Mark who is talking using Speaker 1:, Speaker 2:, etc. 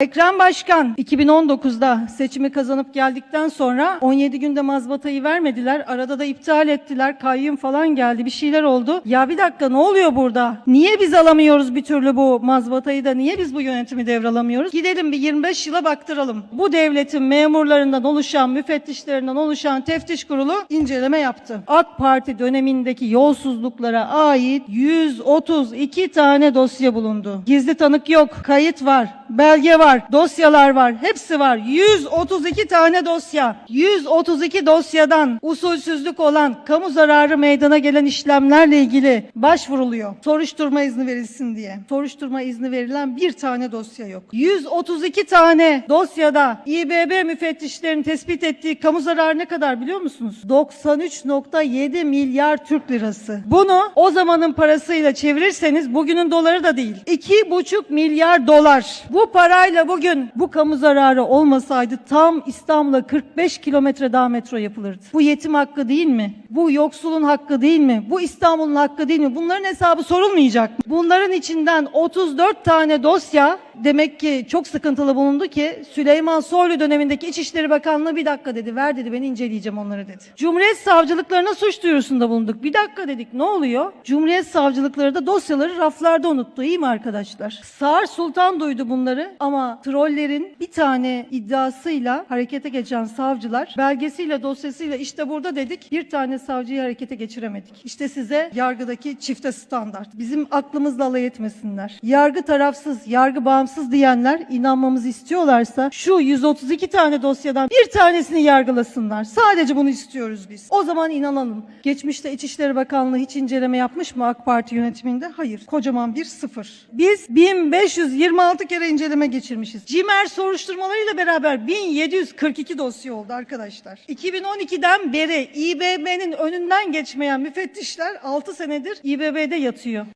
Speaker 1: Ekrem Başkan 2019'da seçimi kazanıp geldikten sonra 17 günde mazbatayı vermediler. Arada da iptal ettiler. Kayyum falan geldi. Bir şeyler oldu. Ya bir dakika ne oluyor burada? Niye biz alamıyoruz bir türlü bu mazbatayı da? Niye biz bu yönetimi devralamıyoruz? Gidelim bir 25 yıla baktıralım. Bu devletin memurlarından oluşan, müfettişlerinden oluşan teftiş kurulu inceleme yaptı. AK Parti dönemindeki yolsuzluklara ait 132 tane dosya bulundu. Gizli tanık yok, kayıt var, belge var, dosyalar var, hepsi var. 132 tane dosya. 132 dosyadan usulsüzlük olan, kamu zararı meydana gelen işlemlerle ilgili başvuruluyor. Soruşturma izni verilsin diye. Soruşturma izni verilen bir tane dosya yok. 132 tane dosyada İBB müfettişlerinin tespit ettiği kamu zararı ne kadar biliyor musunuz? 93.7 milyar Türk lirası. Bunu o zamanın parasıyla çevirirseniz bugünün doları da değil. 2,5 milyar dolar. Bu parayla bugün bu kamu zararı olmasaydı tam İstanbul'a 45 kilometre daha metro yapılırdı. Bu yetim hakkı değil mi? Bu yoksulun hakkı değil mi? Bu İstanbul'un hakkı değil mi? Bunların hesabı sorulmayacak mı? Bunların içinden 34 tane dosya demek ki çok sıkıntılı bulundu ki Süleyman Soylu dönemindeki İçişleri Bakanlığı bir dakika dedi ver dedi ben inceleyeceğim onları dedi. Cumhuriyet savcılıklarına suç duyurusunda bulunduk. Bir dakika dedik ne oluyor? Cumhuriyet savcılıkları da dosyaları raflarda unuttu iyi mi arkadaşlar? Sağır Sultan duydu bunları ama trollerin bir tane iddiasıyla harekete geçen savcılar belgesiyle dosyasıyla işte burada dedik bir tane savcıyı harekete geçiremedik. İşte size yargıdaki çifte standart. Bizim aklımızla alay etmesinler. Yargı tarafsız, yargı bağımsız diyenler inanmamızı istiyorlarsa şu 132 tane dosyadan bir tanesini yargılasınlar. Sadece bunu istiyoruz biz. O zaman inanalım. Geçmişte İçişleri Bakanlığı hiç inceleme yapmış mı AK Parti yönetiminde? Hayır. Kocaman bir sıfır. Biz 1526 kere inceleme geçirmişiz. CİMER soruşturmalarıyla beraber 1742 dosya oldu arkadaşlar. 2012'den beri İBB'nin önünden geçmeyen müfettişler 6 senedir İBB'de yatıyor.